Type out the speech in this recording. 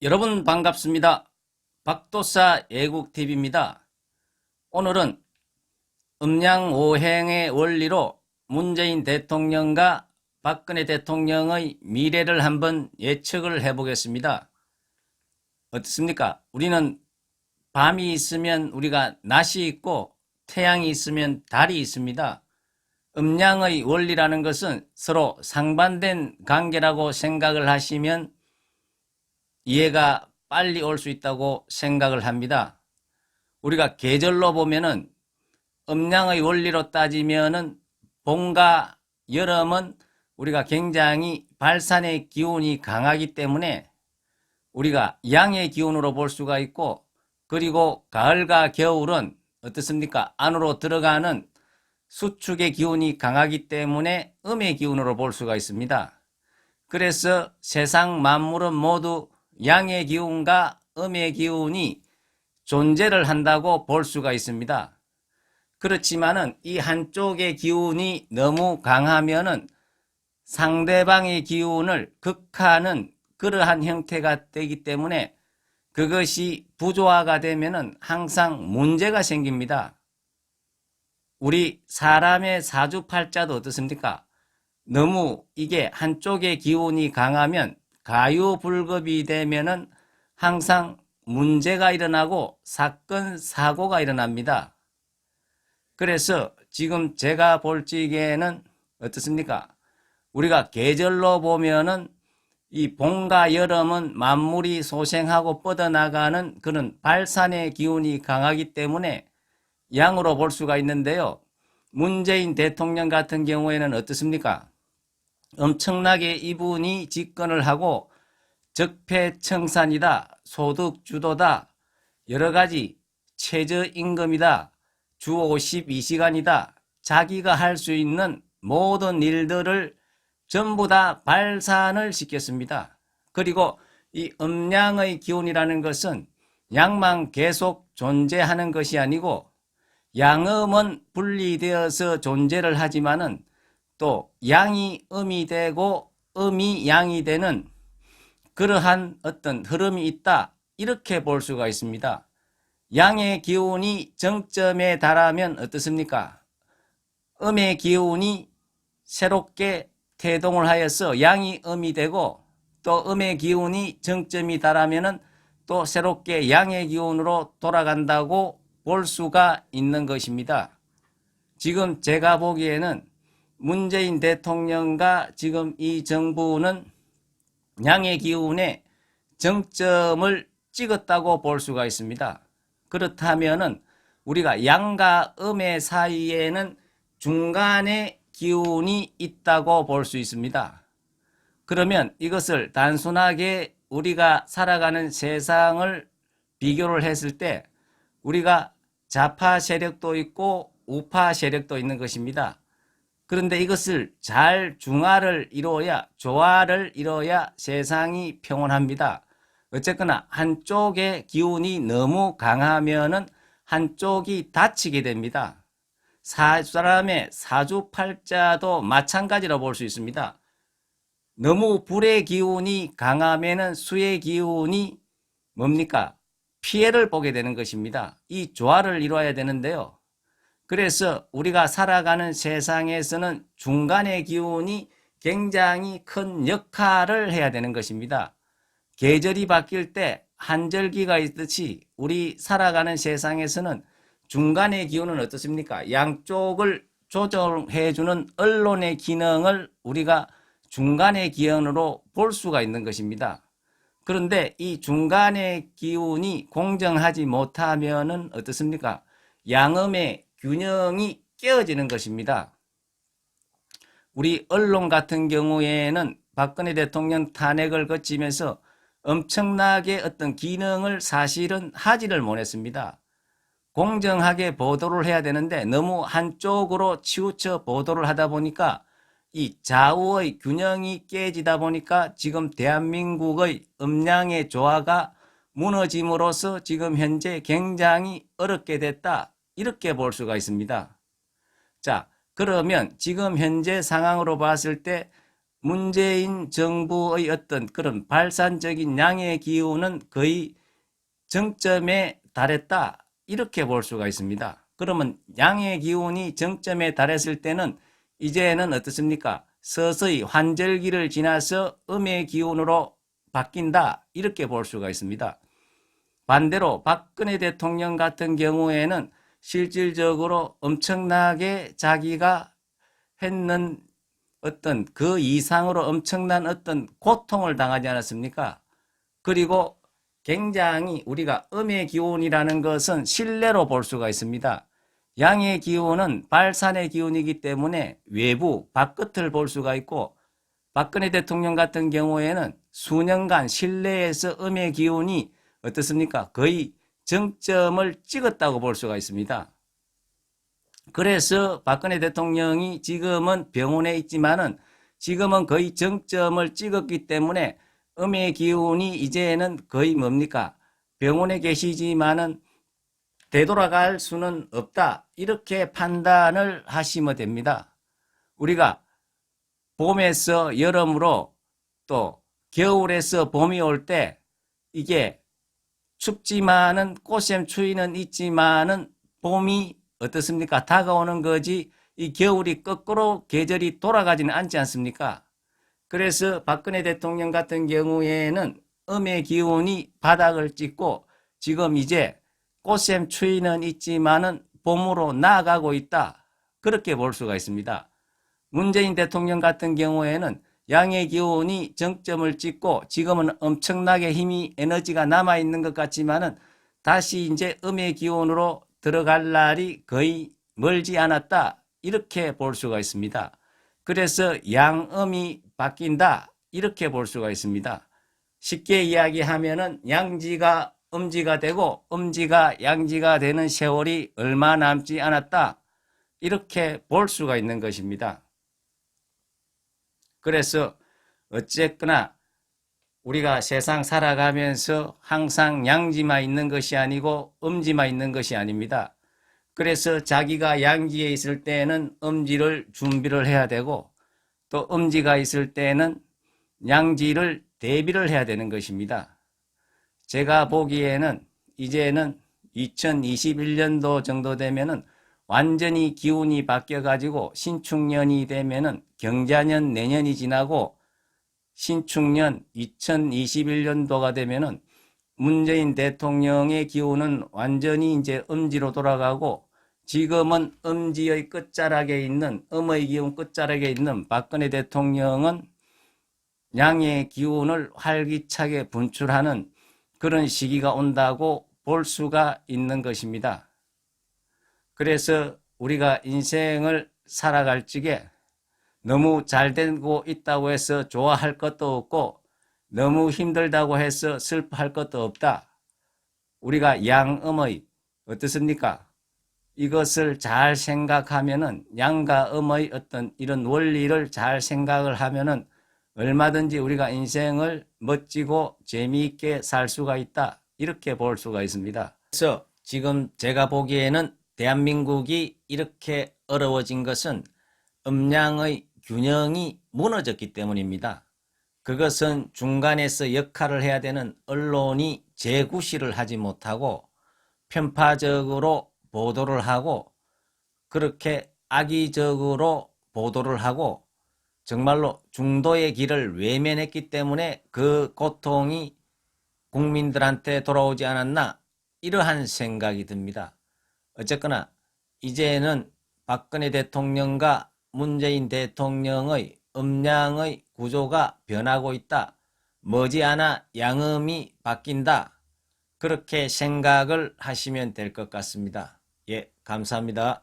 여러분 반갑습니다. 박도사 애국TV입니다. 오늘은 음양오행의 원리로 문재인 대통령과 박근혜 대통령의 미래를 한번 예측을 해보겠습니다. 어떻습니까? 우리는 밤이 있으면 우리가 낮이 있고 태양이 있으면 달이 있습니다. 음양의 원리라는 것은 서로 상반된 관계라고 생각을 하시면 이해가 빨리 올 수 있다고 생각을 합니다. 우리가 계절로 보면은 음양의 원리로 따지면은 봄과 여름은 우리가 굉장히 발산의 기운이 강하기 때문에 우리가 양의 기운으로 볼 수가 있고 그리고 가을과 겨울은 어떻습니까? 안으로 들어가는 수축의 기운이 강하기 때문에 음의 기운으로 볼 수가 있습니다. 그래서 세상 만물은 모두 양의 기운과 음의 기운이 존재를 한다고 볼 수가 있습니다. 그렇지만은 이 한쪽의 기운이 너무 강하면은 상대방의 기운을 극하는 그러한 형태가 되기 때문에 그것이 부조화가 되면은 항상 문제가 생깁니다. 우리 사람의 사주팔자도 어떻습니까? 너무 이게 한쪽의 기운이 강하면 가요불급이 되면은 항상 문제가 일어나고 사건, 사고가 일어납니다. 그래서 지금 제가 볼 적에는 어떻습니까? 우리가 계절로 보면은 이 봄과 여름은 만물이 소생하고 뻗어나가는 그런 발산의 기운이 강하기 때문에 양으로 볼 수가 있는데요. 문재인 대통령 같은 경우에는 어떻습니까? 엄청나게 이분이 집권을 하고 적폐청산이다, 소득주도다, 여러 가지 최저임금이다, 주 52시간이다, 자기가 할 수 있는 모든 일들을 전부 다 발산을 시켰습니다. 그리고 이 음양의 기운이라는 것은 양만 계속 존재하는 것이 아니고 양음은 분리되어서 존재를 하지만은 또 양이 음이 되고 음이 양이 되는 그러한 어떤 흐름이 있다 이렇게 볼 수가 있습니다. 양의 기운이 정점에 달하면 어떻습니까? 음의 기운이 새롭게 태동을 하여서 양이 음이 되고 또 음의 기운이 정점이 달하면은 또 새롭게 양의 기운으로 돌아간다고 볼 수가 있는 것입니다. 지금 제가 보기에는 문재인 대통령과 지금 이 정부는 양의 기운에 정점을 찍었다고 볼 수가 있습니다. 그렇다면은 우리가 양과 음의 사이에는 중간에 기운이 있다고 볼 수 있습니다. 그러면 이것을 단순하게 우리가 살아가는 세상을 비교를 했을 때 우리가 좌파 세력도 있고 우파 세력도 있는 것입니다. 그런데 이것을 잘 중화를 이루어야 조화를 이루어야 세상이 평온합니다. 어쨌거나 한쪽의 기운이 너무 강하면은 한쪽이 다치게 됩니다. 사람의 사주팔자도 마찬가지로 볼 수 있습니다. 너무 불의 기운이 강하면은 수의 기운이 뭡니까? 피해를 보게 되는 것입니다. 이 조화를 이루어야 되는데요. 그래서 우리가 살아가는 세상에서는 중간의 기운이 굉장히 큰 역할을 해야 되는 것입니다. 계절이 바뀔 때 한절기가 있듯이 우리 살아가는 세상에서는 중간의 기운은 어떻습니까? 양쪽을 조정해주는 언론의 기능을 우리가 중간의 기운으로 볼 수가 있는 것입니다. 그런데 이 중간의 기운이 공정하지 못하면은 어떻습니까? 양음의 균형이 깨어지는 것입니다. 우리 언론 같은 경우에는 박근혜 대통령 탄핵을 거치면서 엄청나게 어떤 기능을 사실은 하지를 못했습니다. 공정하게 보도를 해야 되는데 너무 한쪽으로 치우쳐 보도를 하다 보니까 이 좌우의 균형이 깨지다 보니까 지금 대한민국의 음량의 조화가 무너짐으로써 지금 현재 굉장히 어렵게 됐다. 이렇게 볼 수가 있습니다. 자, 그러면 지금 현재 상황으로 봤을 때 문재인 정부의 어떤 그런 발산적인 양의 기운은 거의 정점에 달했다. 이렇게 볼 수가 있습니다. 그러면 양의 기운이 정점에 달했을 때는 이제는 어떻습니까? 서서히 환절기를 지나서 음의 기운으로 바뀐다. 이렇게 볼 수가 있습니다. 반대로 박근혜 대통령 같은 경우에는 실질적으로 엄청나게 자기가 했는 어떤 그 이상으로 엄청난 어떤 고통을 당하지 않았습니까? 그리고 굉장히 우리가 음의 기운이라는 것은 신뢰로 볼 수가 있습니다. 양의 기운은 발산의 기운이기 때문에 외부, 바깥을 볼 수가 있고 박근혜 대통령 같은 경우에는 수년간 신뢰에서 음의 기운이 어떻습니까? 거의 정점을 찍었다고 볼 수가 있습니다. 그래서 박근혜 대통령이 지금은 병원에 있지만은 지금은 거의 정점을 찍었기 때문에 음의 기운이 이제는 거의 뭡니까? 병원에 계시지만은 되돌아갈 수는 없다. 이렇게 판단을 하시면 됩니다. 우리가 봄에서 여름으로 또 겨울에서 봄이 올 때 이게 춥지만은 꽃샘 추위는 있지만은 봄이 어떻습니까? 다가오는 거지 이 겨울이 거꾸로 계절이 돌아가지는 않지 않습니까? 그래서 박근혜 대통령 같은 경우에는 음의 기운이 바닥을 찍고 지금 이제 꽃샘 추위는 있지만은 봄으로 나아가고 있다. 그렇게 볼 수가 있습니다. 문재인 대통령 같은 경우에는 양의 기운이 정점을 찍고 지금은 엄청나게 힘이 에너지가 남아 있는 것 같지만은 다시 이제 음의 기운으로 들어갈 날이 거의 멀지 않았다. 이렇게 볼 수가 있습니다. 그래서 양음이 바뀐다. 이렇게 볼 수가 있습니다. 쉽게 이야기하면은 양지가 음지가 되고 음지가 양지가 되는 세월이 얼마 남지 않았다. 이렇게 볼 수가 있는 것입니다. 그래서 어쨌거나 우리가 세상 살아가면서 항상 양지만 있는 것이 아니고 음지만 있는 것이 아닙니다. 그래서 자기가 양지에 있을 때는 음지를 준비를 해야 되고 또 음지가 있을 때는 양지를 대비를 해야 되는 것입니다. 제가 보기에는 이제는 2021년도 정도 되면은 완전히 기운이 바뀌어 가지고 신축년이 되면은 경자년 내년이 지나고 신축년 2021년도가 되면은 문재인 대통령의 기운은 완전히 이제 음지로 돌아가고 지금은 음지의 끝자락에 있는 음의 기운 끝자락에 있는 박근혜 대통령은 양의 기운을 활기차게 분출하는 그런 시기가 온다고 볼 수가 있는 것입니다. 그래서 우리가 인생을 살아갈 적에 너무 잘 되고 있다고 해서 좋아할 것도 없고 너무 힘들다고 해서 슬퍼할 것도 없다. 우리가 양음의 어떻습니까? 이것을 잘 생각하면은 양과 음의 어떤 이런 원리를 잘 생각을 하면은 얼마든지 우리가 인생을 멋지고 재미있게 살 수가 있다. 이렇게 볼 수가 있습니다. 그래서 지금 제가 보기에는 대한민국이 이렇게 어려워진 것은 음양의 균형이 무너졌기 때문입니다. 그것은 중간에서 역할을 해야 되는 언론이 재구시를 하지 못하고 편파적으로 보도를 하고 그렇게 악의적으로 보도를 하고 정말로 중도의 길을 외면했기 때문에 그 고통이 국민들한테 돌아오지 않았나 이러한 생각이 듭니다. 어쨌거나 이제는 박근혜 대통령과 문재인 대통령의 음양의 구조가 변하고 있다. 머지않아 양음이 바뀐다. 그렇게 생각을 하시면 될 것 같습니다. 예, 감사합니다.